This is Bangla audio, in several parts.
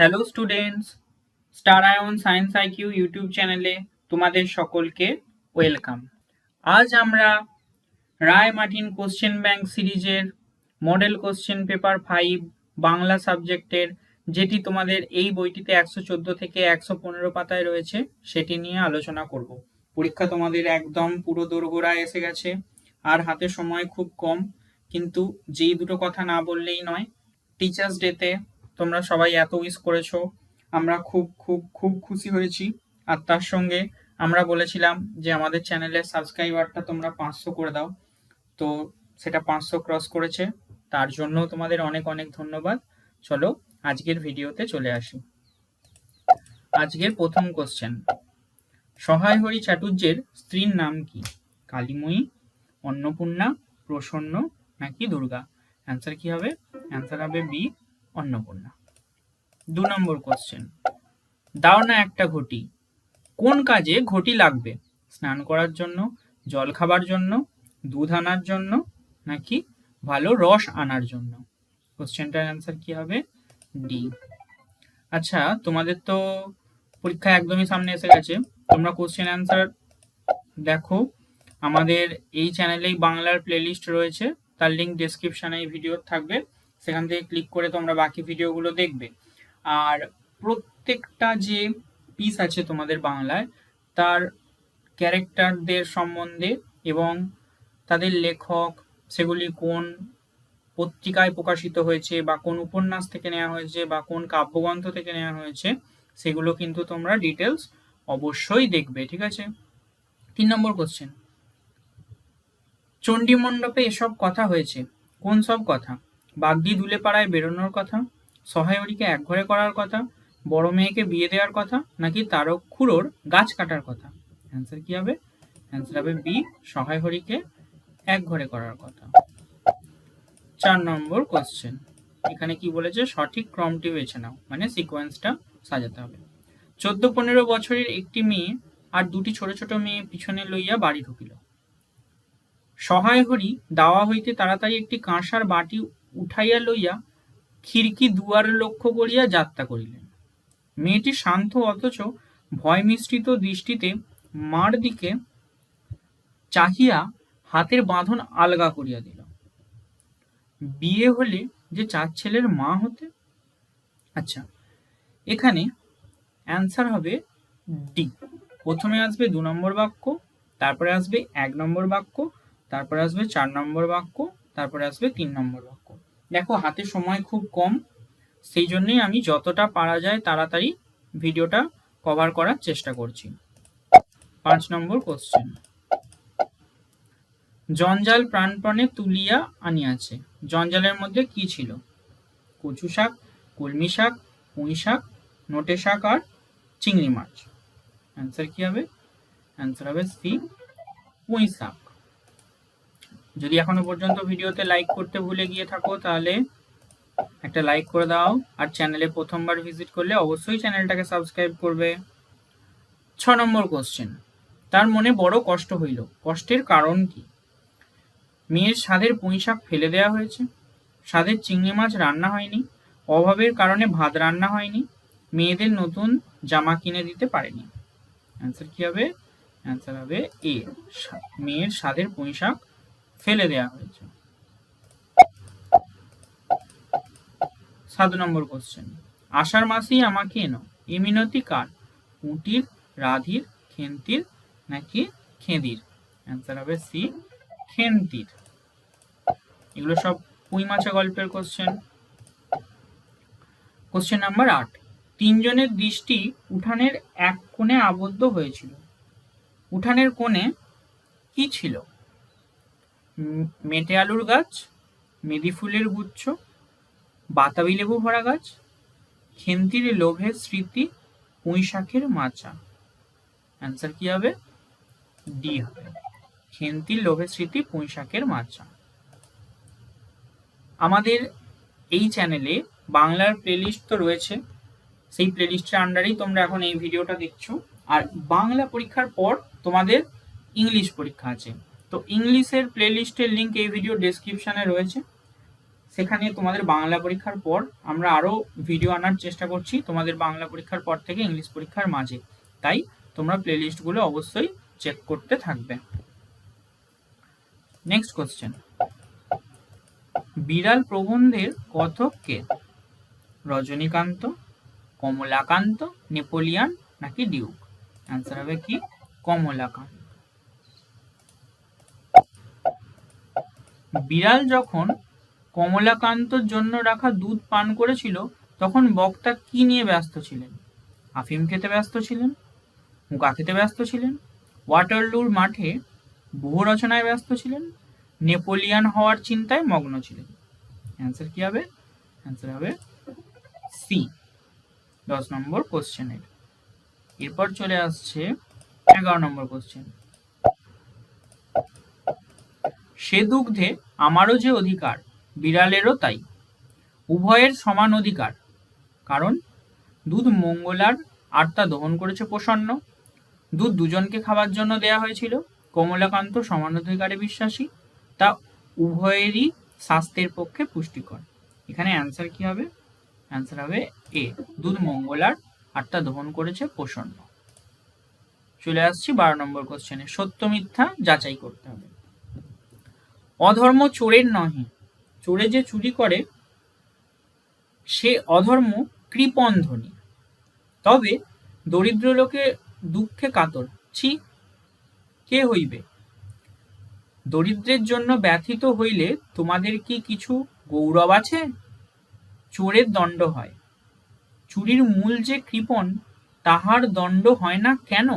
Hello students star ion science IQ YouTube চ্যানেলে তোমাদের সকলকে ওয়েলকাম আজ আমরা রায় মার্টিন কোশ্চেন ব্যাংক সিরিজের model question paper five Bangla সাবজেক্টের যেটি তোমাদের এই বইটিতে একশো চোদ্দ থেকে একশো পনেরো পাতায় রয়েছে, সেটি নিয়ে আলোচনা করব। পরীক্ষা তোমাদের একদম পুরো দোরগোড়ায় এসে গেছে, আর হাতে সময় খুব কম, কিন্তু যেই দুটো কথা না বললেই নয় টিচার্স ডেতে তোমরা সবাই এত উইস করেছ। আমরা খুব খুব খুব খুশি হয়েছি। আর তার সঙ্গে আমরা বলেছিলাম যে আমাদের চ্যানেলের সাবস্ক্রাইবারটা তোমরা পাঁচশো করে দাও। তো সেটা পাঁচশো ক্রস করেছে। তার জন্য তোমাদের অনেক অনেক ধন্যবাদ। চলো আজকের ভিডিওতে চলে আসি। আজকের প্রথম কোশ্চেন সহায় হরি চাটুর্যের স্ত্রীর নাম কি? কালীময়ী, অন্নপূর্ণা, প্রসন্ন নাকি দুর্গা? অ্যান্সার কি হবে? অ্যান্সার হবে বি অন্নপূর্ণা। দু নম্বর কোশ্চেন দাও না একটা ঘটি। কোন কাজে ঘটি লাগবে? স্নান করার জন্য, জল খাবার জন্য, দুধ আনার জন্য, নাকি ভালো রস আনার জন্য? কোশ্চেনটার অ্যান্সার কি হবে? ডি আচ্ছা তোমাদের তো পরীক্ষা একদমই সামনে এসে গেছে। তোমরা কোশ্চেন অ্যান্সার দেখো। আমাদের এই চ্যানেলেই বাংলার প্লেলিস্ট রয়েছে। তার লিঙ্ক ডেসক্রিপশনে এই ভিডিও থাকবে। সেখান থেকে ক্লিক করে তোমরা বাকি ভিডিওগুলো দেখবে। আর প্রত্যেকটা যে পিস আছে তোমাদের বাংলায়, তার ক্যারেক্টারদের সম্বন্ধে এবং তাদের লেখক, সেগুলি কোন পত্রিকায় প্রকাশিত হয়েছে বা কোন উপন্যাস থেকে নেওয়া হয়েছে বা কোন কাব্যগ্রন্থ থেকে নেওয়া হয়েছে, সেগুলো কিন্তু তোমরা ডিটেলস অবশ্যই দেখবে, ঠিক আছে? তিন নম্বর কোশ্চেন চণ্ডী মণ্ডপে এসব কথা হয়েছে। কোন সব কথা? বাগদি দুলে পাড়ায় বেরোনোর কথা, সহায়রীকে একঘরে করার কথা, বড় মেয়েকে বিয়ে দেওয়ার কথা, নাকি তারক খুড়োর গাছ কাটার কথা? অ্যান্সার কি হবে? অ্যান্সার হবে বি সহায় হরিকে এক ঘরে করার কথা। চার নম্বর কোশ্চেন এখানে কি বলেছে? সঠিক ক্রমটি বেছে নাও মানে সিকোয়েন্সটা সাজাতে হবে। চোদ্দ পনেরো বছরের একটি মেয়ে আর দুটি ছোট ছোট মেয়ে পিছনে লইয়া বাড়ি ঢুকিল। সহায় হরি দাওয়া হইতে তাড়াতাড়ি একটি কাঁসার বাটি উঠাইয়া লইয়া খিড়কি দুয়ার লক্ষ্য করিয়া যাত্রা করিলেন। মেয়েটি শান্ত অথচ ভয় মিশ্রিত দৃষ্টিতে মার দিকে চাহিয়া হাতের বাঁধন আলগা করিয়া দিল। বিয়ে হলে যে চার ছেলের মা হতে? আচ্ছা এখানে অ্যান্সার হবে ডি প্রথমে আসবে দু নম্বর বাক্য, তারপরে আসবে এক নম্বর বাক্য, তারপরে আসবে চার নম্বর বাক্য, তারপরে আসবে তিন নম্বর বাক্য। দেখো, হাতে সময় খুব কম। সেই জন্যই আমি যতটা পারা যায় তাড়াতাড়ি ভিডিওটা কভার করার চেষ্টা করছি। পাঁচ নম্বর কোশ্চেন জঞ্জাল প্রাণপণে তুলিয়া আনিয়াছে। জঞ্জালের মধ্যে কি ছিল? কচু শাক, কলমি শাক, পুঁই শাক, নোটে শাক আর চিংড়ি মাছ। অ্যান্সার কি হবে? অ্যান্সার হবে সি পুঁই শাক। যদি এখনও পর্যন্ত ভিডিওতে লাইক করতে ভুলে গিয়ে থাকো, তাহলে একটা লাইক করে দাও। আর চ্যানেলে প্রথমবার ভিজিট করলে অবশ্যই চ্যানেলটাকে সাবস্ক্রাইব করবে। ছ নম্বর কোশ্চেন তার মনে বড় কষ্ট হইল। কষ্টের কারণ কি? মেয়ের স্বাদের পুঁইশাক ফেলে দেওয়া হয়েছে। স্বাদের চিংড়ি মাছ রান্না হয়নি। অভাবের কারণে ভাত রান্না হয়নি। মেয়েদের নতুন জামা কিনে দিতে পারেনি। অ্যান্সার কি হবে? অ্যান্সার হবে এ মেয়ের স্বাদের পুঁইশাক ফেলে দেওয়া হয়েছে। সাত নম্বর কোশ্চেন আষাঢ় মাসেই আমাকে এনো, এ মিনতি কার? পুঁটির রাধির খেন্তির নাকি খেঁদির? অ্যান্সার হবে সি খেন্তির এগুলো সব পুঁই মাছা গল্পের কোশ্চেন কোশ্চেন নাম্বার আট। তিনজনের দৃষ্টি উঠানের এক কোণে আবদ্ধ হয়েছিল। উঠানের কোণে কি ছিল? মেটে আলুর গাছ, মেদি ফুলের গুচ্ছ, বাতাবি লেবু ভরা গাছ, খেন্তির লোভের স্মৃতি, পুঁই শাকের মাচা। অ্যান্সার কি হবে? ডি হবে। খেন্তির লোভের স্মৃতি, পুঁই শাকের মাচা। আমাদের এই চ্যানেলে বাংলার প্লেলিস্ট তো রয়েছে। সেই প্লেলিস্টের আন্ডারেই তোমরা এখন এই ভিডিওটা দেখছ। আর বাংলা পরীক্ষার পর তোমাদের ইংলিশ পরীক্ষা আছে। তো ইংলিশের প্লেলিস্টের লিঙ্ক এই ভিডিও ডেসক্রিপশনে রয়েছে। সেখানে তোমাদের বাংলা পরীক্ষার পর আমরা আরও ভিডিও আনার চেষ্টা করছি তোমাদের বাংলা পরীক্ষার পর থেকে ইংলিশ পরীক্ষার মাঝে। তাই তোমরা প্লেলিস্টগুলো অবশ্যই চেক করতে থাকবে। নেক্সট কোশ্চেন বিড়াল প্রবন্ধের কথক কে? রজনীকান্ত, কমলাকান্ত, নেপোলিয়ান নাকি ডিউক? অ্যান্সার হবে কি? কমলাকান্ত। বিড়াল যখন কমলাকান্তর জন্য রাখা দুধ পান করেছিল, তখন বক্তা কি নিয়ে ব্যস্ত ছিলেন? আফিম খেতে ব্যস্ত ছিলেন? হুঁকা খেতে ব্যস্ত ছিলেন? ওয়াটারলুর মাঠে বহু রচনায় ব্যস্ত ছিলেন? নেপোলিয়ান হওয়ার চিন্তায় মগ্ন ছিলেন? অ্যান্সার কি হবে? অ্যান্সার হবে সি দশ নম্বর কোশ্চেনের। এরপর চলে আসছে এগারো নম্বর কোশ্চেন। সে দুগ্ধে আমারও যে অধিকার, বিড়ালেরও তাই। উভয়ের সমান অধিকার, কারণ দুধ মঙ্গলার আত্মা দহন করেছে প্রসন্ন। দুধ দুজনকে খাবার জন্য দেয়া হয়েছিল। কমলাকান্ত সমান অধিকারে বিশ্বাসী, তা উভয়েরই স্বাস্থ্যের পক্ষে পুষ্টিকর। এখানে অ্যান্সার কি হবে? অ্যান্সার হবে এ, দুধ মঙ্গলার আত্মা দহন করেছে প্রসন্ন। চলে আসছি বারো নম্বর কোশ্চেনে সত্য মিথ্যা যাচাই করতে হবে। অধর্ম চোরের নহে। চোরে যে চুরি করে, সে অধর্ম কৃপণ ধ্বনি তবে দরিদ্র লোকে দুঃখে কাতর। ছি, কে হইবে? দরিদ্রের জন্য ব্যথিত হইলে তোমাদের কি কিছু গৌরব আছে? চোরের দণ্ড হয়। চুরির মূল যে কৃপণ, তাহার দণ্ড হয় না কেন?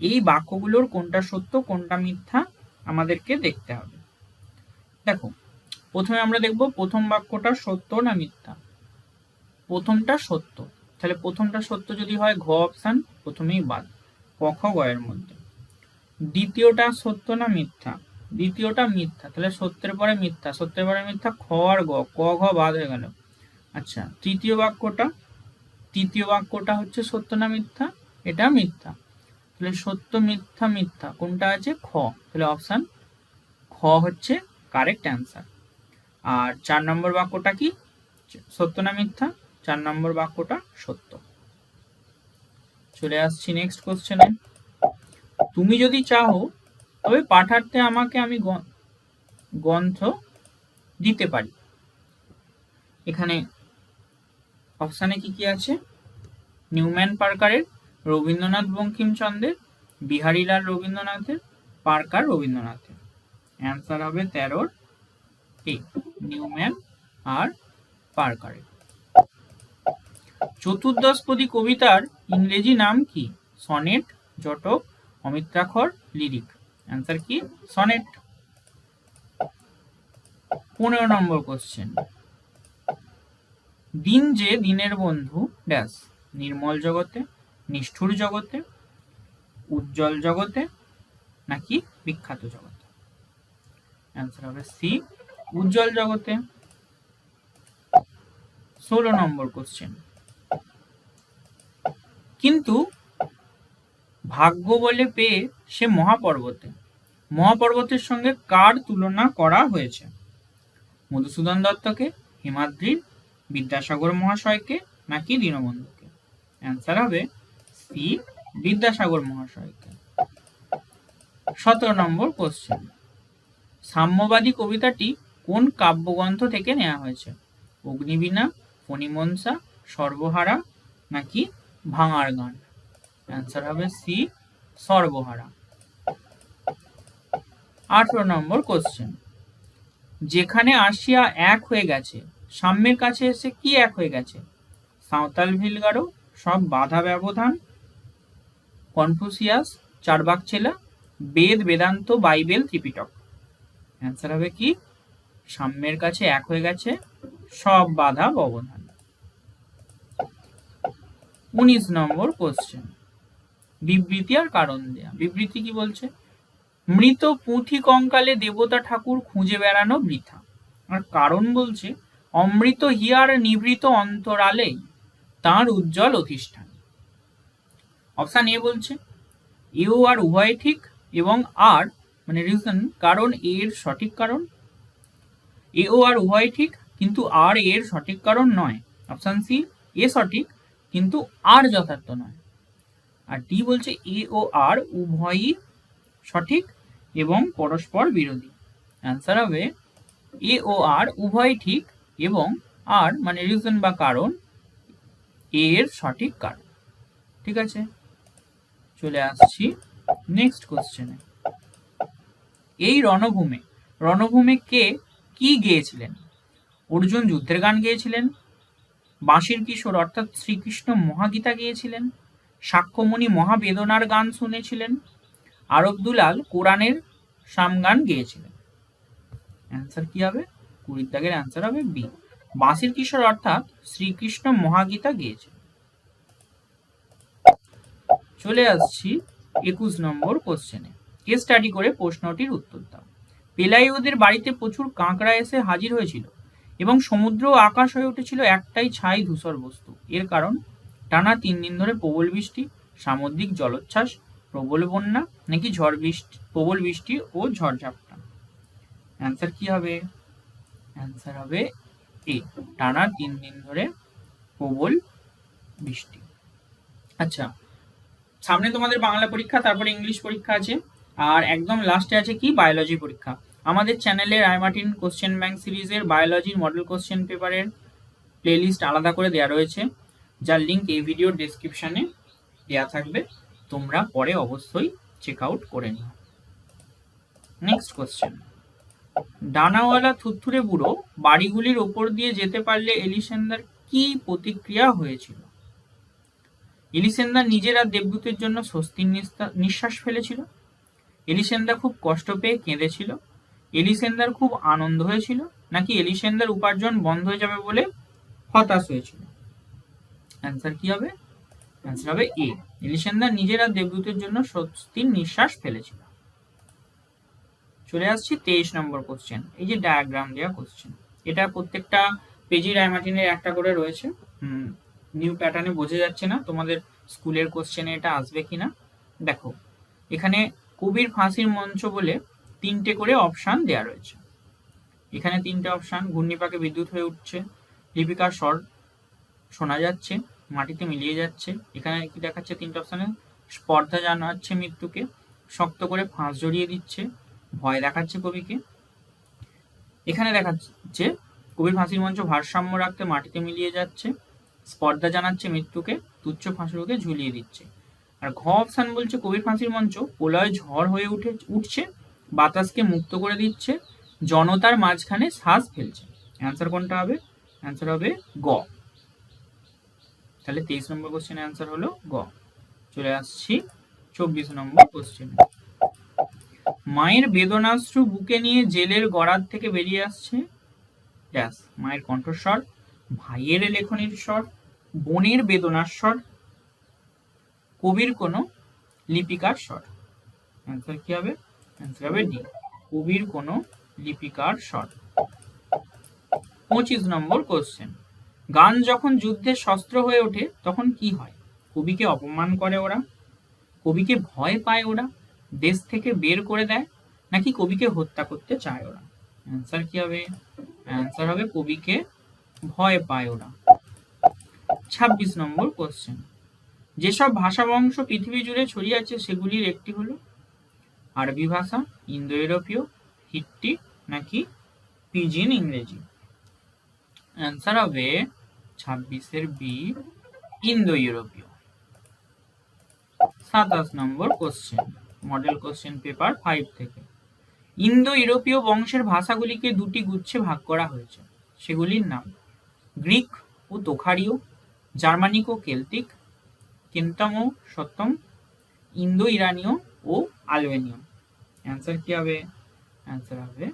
এই বাক্যগুলোর কোনটা সত্য, কোনটা মিথ্যা? আমাদেরকে দেখতে হবে। দেখো, প্রথমে আমরা দেখব প্রথম বাক্যটা সত্য না মিথ্যা? প্রথমটা সত্য। তাহলে প্রথমটা সত্য যদি হয়, ঘ অপশান প্রথমেই বাদ, ক খ গয়ের মধ্যে। দ্বিতীয়টা সত্য না মিথ্যা? দ্বিতীয়টা মিথ্যা। তাহলে সত্যের পরে মিথ্যা, সত্যের পরে মিথ্যা, খ আর গ, ক ঘ বাদ হয়ে গেল। আচ্ছা তৃতীয় বাক্যটা তৃতীয় বাক্যটা হচ্ছে সত্য না মিথ্যা? এটা মিথ্যা। তাহলে সত্য মিথ্যা মিথ্যা, কোনটা আছে? খ। তাহলে অপশান খ হচ্ছে কারেক্ট অ্যান্সার আর চার নম্বর বাক্যটা কি? সত্য না মিথ্যা? চার নম্বর বাক্যটা সত্য। চলে আসছি নেক্সট কোশ্চেনে তুমি যদি চাও, তবে পাঠার্থে আমাকে আমি গ্রন্থ দিতে পারি। এখানে অপশানে কি কি আছে? নিউম্যান পার্কারের রবীন্দ্রনাথ বঙ্কিমচন্দ্রের, বিহারীলাল রবীন্দ্রনাথের, পার্কার রবীন্দ্রনাথের। অ্যান্সার হবে তেরোর এ নিউম্যান আর পার্কারের। চতুর্দশপদী কবিতার ইংরেজি নাম কি? সনেট, জটক, অমিত্রাক্ষর, লিরিক। অ্যান্সার কি? সনেট। পনেরো নম্বর কোশ্চেন দিন যে দিনের বন্ধু ড্যাশ নির্মল জগতে নিষ্ঠুর জগতে, উজ্জ্বল জগতে নাকি বিখ্যাত জগতে? অ্যান্সার হবে সি উজ্জ্বল জগতে। ষোলো নম্বর কোশ্চেন কিন্তু ভাগ্য বলে পেয়ে সে মহাপর্বতে, মহাপর্বতের সঙ্গে কার তুলনা করা হয়েছে? মধুসূদন দত্তকে হিমাদ্রির বিদ্যাসাগর মহাশয়কে নাকি দীনবন্ধুকে? অ্যান্সার হবে সি, বিদ্যাসাগর মহাশয়কে। সতেরো নম্বর কোশ্চেন সাম্যবাদী কবিতাটি কোন কাব্যগ্রন্থ থেকে নেওয়া হয়েছে? অগ্নিবীণা, ফণিমনসা, সর্বহারা, নাকি ভাঙার গান? অ্যান্সার হবে সি সর্বহারা। আঠারো নম্বর কোশ্চেন যেখানে আসিয়া এক হয়ে গেছে, সাম্যের কাছে এসে কি এক হয়ে গেছে? সাঁওতাল ভিলগারো, সব বাধা ব্যবধান কনফুসিয়াস, চারবাক ছেলা, বেদ, বেদান্ত, বাইবেল, ত্রিপিটক। অ্যান্সার হবে কি? সাম্যের কাছে এক হয়ে গেছে, সব বাধা ব্যবধান। উনিশ নম্বর কোশ্চেন বিবৃতি আর কারণ দেয়া। বিবৃতি কি বলছে? মৃত পুঁথি কঙ্কালে দেবতা ঠাকুর খুঁজে বেড়ানো বৃথা। আর কারণ বলছে, অমৃত হিয়ার নিভৃত অন্তরালে তার উজ্জ্বল অধিষ্ঠান। অপশান এ বলছে এও আর উভয় ঠিক এবং আর মানে রিজন কারণ এর সঠিক কারণ। এ ও আর উভয় ঠিক, কিন্তু আর এর সঠিক কারণ নয়। অপশন সি, এ সঠিক, কিন্তু আর যথার্থ নয়। আর ডি বলছে, এ ও আর উভয়ই সঠিক এবং পরস্পর বিরোধী। অ্যান্সার হবে, এ ও আর উভয় ঠিক এবং আর মানে রিজন বা কারণ এর সঠিক কারণ। ঠিক আছে? চলে আসছি নেক্সট কোশ্চেনে এই রণভূমে রণভূমে কে কি গেয়েছিলেন? অর্জুন যুদ্ধের গান গেয়েছিলেন, বাঁশির কিশোর অর্থাৎ শ্রীকৃষ্ণ মহাগীতা গেয়েছিলেন, সাক্ষ্যমণি মহাবেদনার গান শুনেছিলেন আরব দুলাল কোরআনের সামগান গেয়েছিলেন। অ্যান্সার কি হবে? কুড়ির দাগের অ্যান্সার হবে বি বাঁশির কিশোর অর্থাৎ শ্রীকৃষ্ণ মহাগীতা গেয়েছিলেন। চলে আসছি একুশ নম্বর কোশ্চেনে কে স্টাডি করে প্রশ্নটির উত্তর দাও। পেলাইওদের বাড়িতে প্রচুর কাঁকড়া এসে হাজির হয়েছিল এবং সমুদ্র আকাশ হয়ে উঠেছিল একটাই ছাই ধূসর বস্তু। এর কারণ? টানা তিন দিন ধরে প্রবল বৃষ্টি, সামুদ্রিক জলোচ্ছ্বাস, প্রবল বন্যা, নাকি ঝড় বৃষ্টি, প্রবল বৃষ্টি ও ঝড়ঝাপটা অ্যান্সার কি হবে? অ্যান্সার হবে এ টানা তিন দিন ধরে প্রবল বৃষ্টি। আচ্ছা সামনে তোমাদের বাংলা পরীক্ষা, তারপরে ইংলিশ পরীক্ষা আছে, আর একদম লাস্টে আছে কি? বায়োলজি পরীক্ষা। আমাদের চ্যানেলে রায়মার্টিন কোশ্চেন ব্যাংক সিরিজের বায়োলজির মডেল কোশ্চেন পেপারের প্লেলিস্ট আলাদা করে দেওয়া রয়েছে, যার লিঙ্ক এই ভিডিওর ডেসক্রিপশনে দেওয়া থাকবে। তোমরা পরে অবশ্যই চেক আউট করে নিও। নেক্সট কোশ্চেন ডানাওয়ালা থুথুরে বুড়ো বাড়িগুলির ওপর দিয়ে যেতে পারলে এলিসেন্দার কি প্রতিক্রিয়া হয়েছিল? এলিসেন্দা নিজেরা দেবদূতের জন্য স্বস্তির নিঃশ্বাস ফেলেছিল। এলিসেন্দা খুব কষ্ট পেয়ে কেঁদেছিল। এলিসেন্দার খুব আনন্দ হয়েছিল। নাকি এলিসেন্দার উপার্জন বন্ধ হয়ে যাবে বলে হতাশ হয়েছিল? অ্যান্সার কি হবে? অ্যান্সার হবে এ এলিসেন্দার নিজেরা দেবদূতের জন্য স্বস্তির নিঃশ্বাস ফেলেছিল। চলে আসছি তেইশ নম্বর কোশ্চেন এই যে ডায়াগ্রাম দেওয়া কোশ্চেন এটা প্রত্যেকটা পেজি রায়মার্টিনের একটা করে রয়েছে। নিউ প্যাটার্নে বোঝা যাচ্ছে না তোমাদের স্কুলের কোশ্চেনে এটা আসবে কিনা। দেখো, এখানে কবির ফাঁসির মঞ্চ বলে তিনটে করে অপশান দেওয়া রয়েছে। এখানে তিনটে অপশান ঘূর্ণিপাকে বিদ্যুৎ হয়ে উঠছে, লিপিকার স্বর শোনা যাচ্ছে, মাটিতে মিলিয়ে যাচ্ছে। এখানে কি দেখাচ্ছে তিনটে অপশানে স্পর্ধা জানাচ্ছে মৃত্যুকে, শক্ত করে ফাঁস জড়িয়ে দিচ্ছে, ভয় দেখাচ্ছে কবিকে। এখানে দেখাচ্ছে কবির ফাঁসির মঞ্চ ভারসাম্য রাখতে মাটিতে মিলিয়ে যাচ্ছে স্পর্ধা জানাচ্ছে মৃত্যুকে, তুচ্ছ ফাঁসুকে ঝুলিয়ে দিচ্ছে। আর ঘ অপশান বলছে কবির ফাঁসির মঞ্চ, প্রলয় ঝড় হয়ে উঠে, উঠছে, বাতাসকে মুক্ত করে দিচ্ছে, জনতার মাঝখানে শ্বাস ফেলছে। অ্যান্সার কোনটা হবে? অ্যান্সার হবে গ। তাহলে তেইশ নম্বর কোশ্চেন অ্যান্সার হলো গ। চলে আসছি চব্বিশ নম্বর কোশ্চেন মায়ের বেদনাশ্রু বুকে নিয়ে জেলের গড়ার থেকে বেরিয়ে আসছে। ড্যাস মায়ের কণ্ঠস্বর, ভাইয়ের লেখনির স্বর বোনের বেদনার স্বর, কবির কোনো লিপিকার স্বর। অ্যান্সার কি হবে? অ্যান্সার হবে ডি কবির কোনো লিপিকার স্বর। পঁচিশ নম্বর কোশ্চেন গান যখন যুদ্ধের শস্ত্র হয়ে ওঠে, তখন কি হয়? কবিকে অপমান করে ওরা? কবিকে ভয় পায় ওরা? দেশ থেকে বের করে দেয়? নাকি কবিকে হত্যা করতে চায় ওরা? অ্যান্সার কি হবে? অ্যান্সার হবে কবিকে ভয় পায় ওরা। ছাব্বিশ নম্বর কোশ্চেন যেসব ভাষা বংশ পৃথিবী জুড়ে ছড়িয়ে আছে সেগুলির একটি হলো আরবি ভাষা ইন্দো ইউরোপীয় হিট্টি নাকি পিজিন ইংরেজি। অ্যান্সার হবে ছাব্বিশের বি ইন্দো ইউরোপীয় সাতাশ নম্বর question model question paper five থেকে। ইন্দো ইউরোপীয় বংশের ভাষাগুলিকে দুটি গুচ্ছে ভাগ করা হয়েছে। সেগুলির নাম, গ্রিক ও তোখারীয় জার্মানিক ও কেলতিক কেন্তাম ও সত্যম ইন্দো ইরানীয় ও আলবেনীয়। অ্যান্সার কি হবে? অ্যান্সার হবে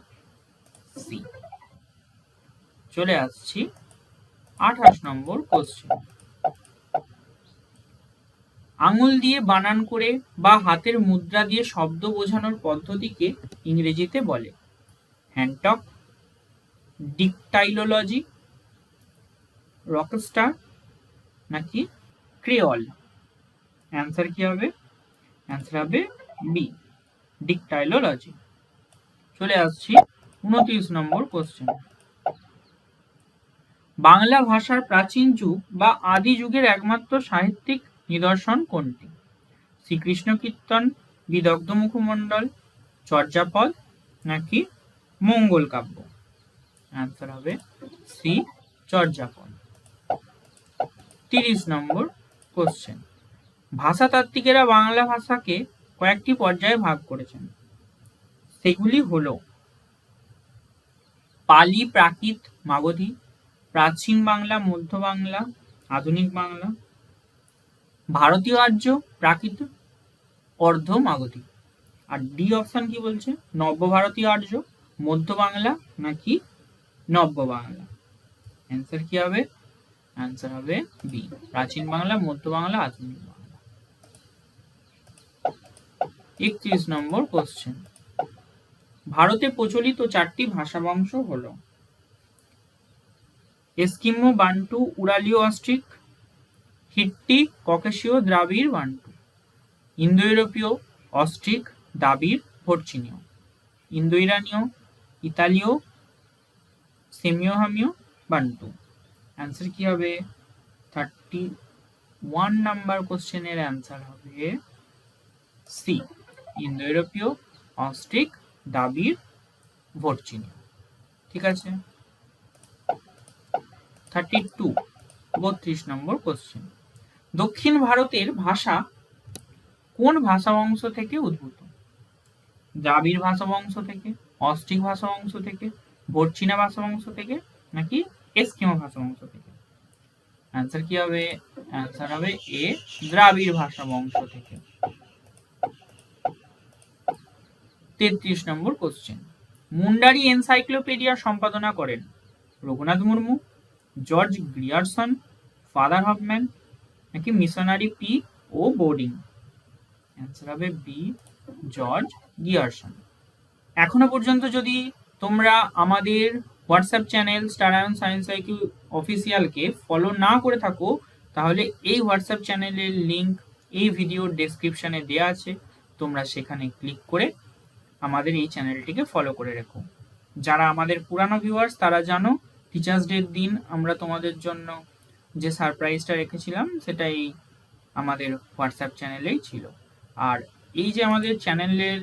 সি চলে আসছি আঠাশ নম্বর কোশ্চেন আঙুল দিয়ে বানান করে বা হাতের মুদ্রা দিয়ে শব্দ বোঝানোর পদ্ধতিকে ইংরেজিতে বলে হ্যান্ডটক, ডিকটাইলোলজি, রকস্টার নাকি? ক্রিয়ল অ্যান্সার কি হবে? অ্যান্সার হবে বি ডিকটাইলোলজি চলে আসছি উনত্রিশ নম্বর কোশ্চেন বাংলা ভাষার প্রাচীন যুগ বা আদি যুগের একমাত্র সাহিত্যিক নিদর্শন কোনটি? শ্রীকৃষ্ণ কীর্তন, বিদগ্ধ মুখমণ্ডল, চর্যাপদ নাকি মঙ্গল কাব্য? অ্যান্সার হবে সি চর্যাপদ। তিরিশ নম্বর কোশ্চেন ভাষাতাত্ত্বিকেরা বাংলা ভাষাকে কয়েকটি পর্যায়ে ভাগ করেছেন। সেগুলি হলো পালি, প্রাকৃত, মাগধী, প্রাচীন বাংলা, মধ্য বাংলা, আধুনিক বাংলা, ভারতীয় আর্য, প্রাকৃত, অর্ধ মাগধী। আর ডি অপশন কি বলছে? নব্য ভারতীয় আর্য, মধ্য বাংলা নাকি নব্য বাংলা? অ্যান্সার কি হবে? অ্যান্সার হবে বি প্রাচীন বাংলা, মধ্য বাংলা, আধুনিক একত্রিশ নম্বর কোশ্চেন ভারতে প্রচলিত চারটি ভাষা বংশ হলো এস্কিমো, বান্টু উরালীয় অস্ট্রিক, হিট্টি, ককেশীয়, দ্রাবিড়, বান্টু। ইন্দো ইউরোপীয় অস্ট্রিক দাবির ভর্চিনীয় ইন্দো ইরানীয় ইতালীয় সেমিওহামীয় বান্টু। অ্যান্সার কি হবে? থার্টি ওয়ান নাম্বার কোশ্চেনের অ্যান্সার হবে সি ইন্দো ইউরোপীয় অস্ট্রিক দাবির ভর্চিনীয় ঠিক আছে? থার্টি টু বত্রিশ নম্বর কোশ্চেন দক্ষিণ ভারতের ভাষা কোন ভাষা বংশ থেকে উদ্ভূত? দ্রাবিড় ভাষা বংশ থেকে অস্ট্রিক ভাষা বংশ থেকে ভর্চিনা ভাষা বংশ থেকে নাকি এস্কিমো ভাষা বংশ থেকে? অ্যান্সার কি হবে? অ্যান্সার হবে এ দ্রাবিড় ভাষা বংশ থেকে। তেত্রিশ নম্বর কোশ্চেন মুন্ডারি এনসাইক্লোপিডিয়া সম্পাদনা করেন Raghunath Murmu, George Grierson, father Hoffmann, নাকি missionary P O Bodding? Answer হবে বি জর্জ গিয়ারসন এখনও পর্যন্ত যদি তোমরা আমাদের WhatsApp channel star ion science IQ অফিসিয়ালকে follow না করে থাকো, তাহলে এই হোয়াটসঅ্যাপ চ্যানেলের লিঙ্ক এই ভিডিওর ডেসক্রিপশনে দেওয়া আছে। তোমরা সেখানে ক্লিক করে আমাদের এই চ্যানেলটিকে ফলো করে রেখো। যারা আমাদের পুরানো ভিউয়ার্স তারা জানো টিচার্স ডের দিন আমরা তোমাদের জন্য যে সারপ্রাইজটা রেখেছিলাম সেটা এই আমাদের হোয়াটসঅ্যাপ চ্যানেলেই ছিল। আর এই যে আমাদের চ্যানেলের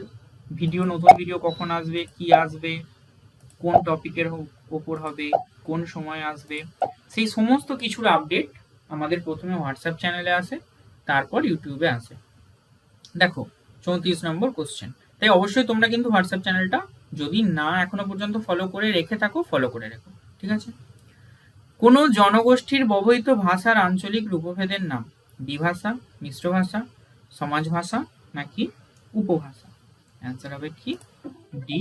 ভিডিও নতুন ভিডিও কখন আসবে, কি আসবে কোন টপিকের ওপর হবে, কোন সময় আসবে, সেই সমস্ত কিছুর আপডেট আমাদের প্রথমে হোয়াটসঅ্যাপ চ্যানেলে আসে, তারপর ইউটিউবে আসে। দেখো, চৌত্রিশ নম্বর কোশ্চেন তাই অবশ্যই তোমরা কিন্তু হোয়াটসঅ্যাপ চ্যানেলটা যদি না এখনও পর্যন্ত ফলো করে রেখে থাকো ফলো করে রেখো, ঠিক আছে? কোন জনগোষ্ঠীর ব্যবহৃত ভাষার আঞ্চলিক রূপভেদের নাম বিভাষা মিশ্র ভাষা সমাজ ভাষা নাকি উপভাষা? অ্যান্সার হবে কি? ডি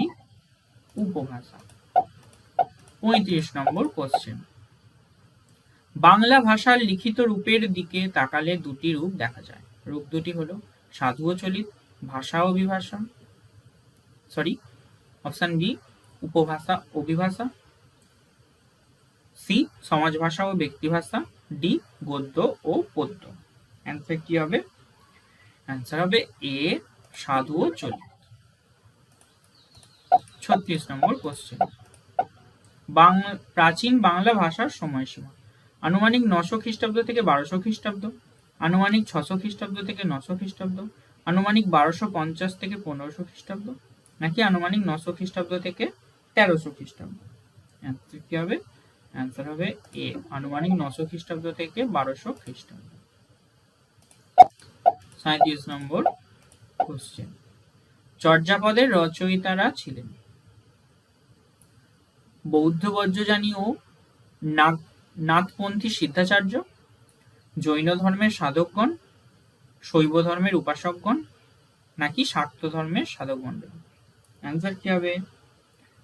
উপভাষা। পঁয়ত্রিশ নম্বর কোশ্চেন বাংলা ভাষার লিখিত রূপের দিকে তাকালে দুটি রূপ দেখা যায়। রূপ দুটি হলো সাধু চলিত ভাষা অভিভাষা সরি অপশন বি উপভাষা অভিভাষা সি সমাজ ভাষা ও ব্যক্তি ভাষা ডি গদ্য ও পদ্য। অ্যান্সার কি হবে? অ্যান্সার হবে এ সাধু ও চলিত। ছত্রিশ নম্বর কোশ্চেন বাংলা, প্রাচীন বাংলা ভাষার সময়সীমা। আনুমানিক নশো খ্রিস্টাব্দ থেকে বারোশো খ্রিস্টাব্দ। আনুমানিক ছশো খ্রিস্টাব্দ থেকে নশো খ্রিস্টাব্দ। আনুমানিক বারোশো পঞ্চাশ থেকে পনেরোশো খ্রিস্টাব্দ। নাকি আনুমানিক নশো খ্রিস্টাব্দ থেকে তেরোশো খ্রিস্টাব্দ। কি হবে? অ্যান্সার হবে এ আনুমানিক নশো খ্রিস্টাব্দ থেকে বারোশো খ্রিস্টাব্দ। সাঁত্রিশ নম্বর কোশ্চেন চর্যাপদের রচয়িতারা ছিলেন। বৌদ্ধ বজ্রযানী ও নাথপন্থী সিদ্ধাচার্য, জৈন ধর্মের সাধকগণ, শৈব ধর্মের উপাসকগণ, নাকি শাক্ত ধর্মের সাধক অ্যান্সার কি হবে?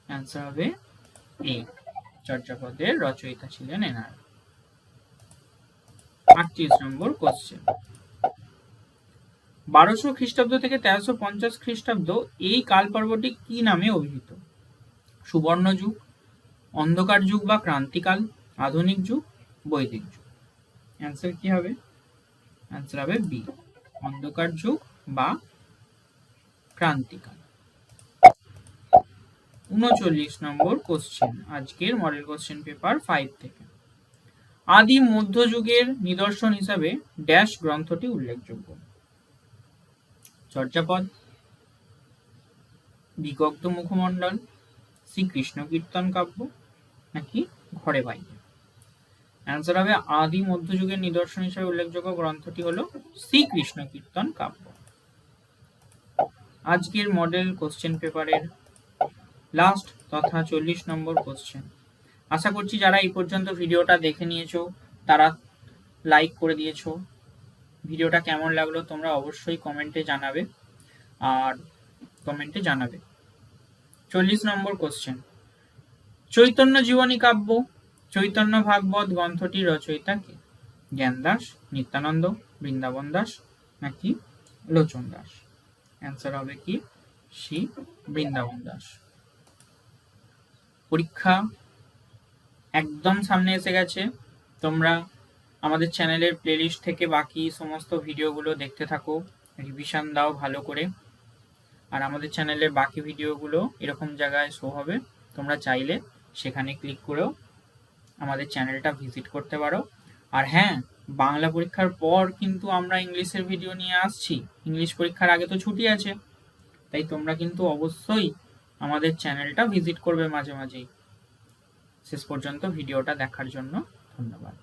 অ্যান্সার হবে এ চর্যাপদের রচয়িতা ছিলেন এনার। আটত্রিশ নম্বর কোশ্চেন বারোশো খ্রিস্টাব্দ থেকে তেরোশো পঞ্চাশ খ্রিস্টাব্দ এই কাল পর্বটি কি নামে অভিহিত? সুবর্ণ যুগ অন্ধকার যুগ বা ক্রান্তিকাল, আধুনিক যুগ, বৈদিক যুগ। অ্যান্সার কি হবে? অ্যান্সার হবে বি অন্ধকার যুগ বা ক্রান্তিকাল। উনচল্লিশ নম্বর কোশ্চেন আজকের মডেল কোশ্চেন পেপার ফাইভ থেকে। আদি মধ্যযুগের নিদর্শন হিসাবে ড্যাশ গ্রন্থটি উল্লেখযোগ্য। চর্যাপদ। বিগগ্ধ মুখমণ্ডল। শ্রীকৃষ্ণ কীর্তন কাব্য। নাকি ঘরে বাইরে? অ্যান্সার হবে, আদি মধ্যযুগের নিদর্শন হিসেবে উল্লেখযোগ্য গ্রন্থটি হলো শ্রীকৃষ্ণ কীর্তন কাব্য। আজকের মডেল কোশ্চেন পেপারের লাস্ট তথা চল্লিশ নম্বর কোশ্চেন আশা করছি যারা এই পর্যন্ত ভিডিওটা দেখে নিয়েছো, তারা লাইক করে দিয়েছ। ভিডিওটা কেমন লাগল তোমরা অবশ্যই কমেন্টে জানাবে। আর কমেন্টে জানাবে। চল্লিশ নম্বর কোশ্চেন চৈতন্য জীবনী কাব্য, চৈতন্য ভাগবত গ্রন্থটির রচয়িতা কে? জ্ঞান দাস, নিত্যানন্দ, বৃন্দাবন দাস নাকি লোচন দাস? অ্যান্সার হবে কি? সি বৃন্দাবন দাস। পরীক্ষা একদম সামনে এসে গেছে। তোমরা আমাদের চ্যানেলের প্লেলিস্ট থেকে বাকি সমস্ত ভিডিওগুলো দেখতে থাকো। রিভিশন দাও ভালো করে। আর আমাদের চ্যানেলের বাকি ভিডিওগুলো এরকম জায়গায় শো হবে। তোমরা চাইলে সেখানে ক্লিক করেও আমাদের চ্যানেলটা ভিজিট করতে পারো। আর হ্যাঁ বাংলা পরীক্ষার পর কিন্তু আমরা ইংলিশের ভিডিও নিয়ে আসছি। ইংলিশ পরীক্ষার আগে তো ছুটি আছে। তাই তোমরা কিন্তু অবশ্যই আমাদের চ্যানেলটা ভিজিট করবে মাঝে মাঝেই। শেষ পর্যন্ত ভিডিওটা দেখার জন্য ধন্যবাদ।